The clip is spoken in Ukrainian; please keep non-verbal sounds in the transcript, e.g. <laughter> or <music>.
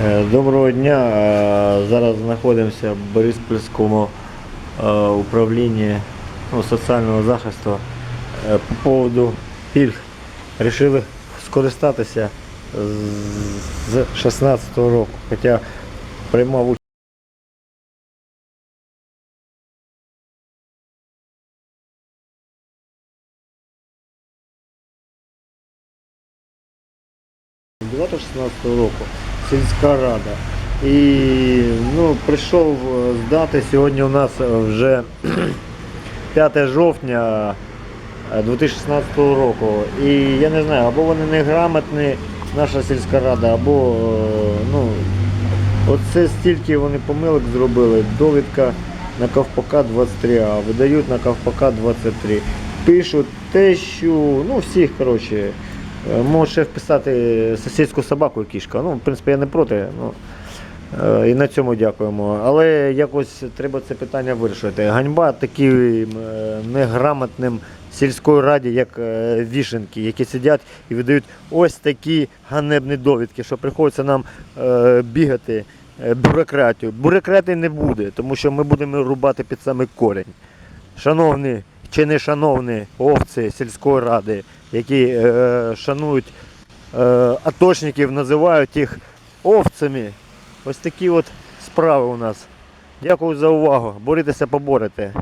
Е, Доброго дня. Е, Зараз знаходимося в Бориспільському е, управлінні ну, соціального захисту по поводу пільг. Рішили скористатися з- з 16-го року, хоча приймав участь. Дев'ятого 16 року сільська рада. І ну, прийшов е, здати. Сьогодні у нас е, вже <clears throat> 5 жовтня е, 2016 року. І я не знаю, або вони неграмотні, наша сільська рада, або е, ну, оце стільки вони помилок зробили. Довідка на Ковпака 23А, видають на Ковпака 23. Пишуть те, що ну всіх, коротше. Е, Може вписати сусідську собаку і кішка. Ну, в принципі, я не проти. Ну, е, і на цьому дякуємо. Але якось треба це питання вирішити. Ганьба таким е, неграмотним сільської раді, як вішенки, які сидять і видають ось такі ганебні довідки, що приходиться нам бігати бюрократію. Бюрократії не буде, тому що ми будемо рубати під самий корінь. Шановні чи не шановні овці сільської ради, які е, шанують е, атошників, називають їх овцями. Ось такі от справи у нас. Дякую за увагу. Борітеся, поборете.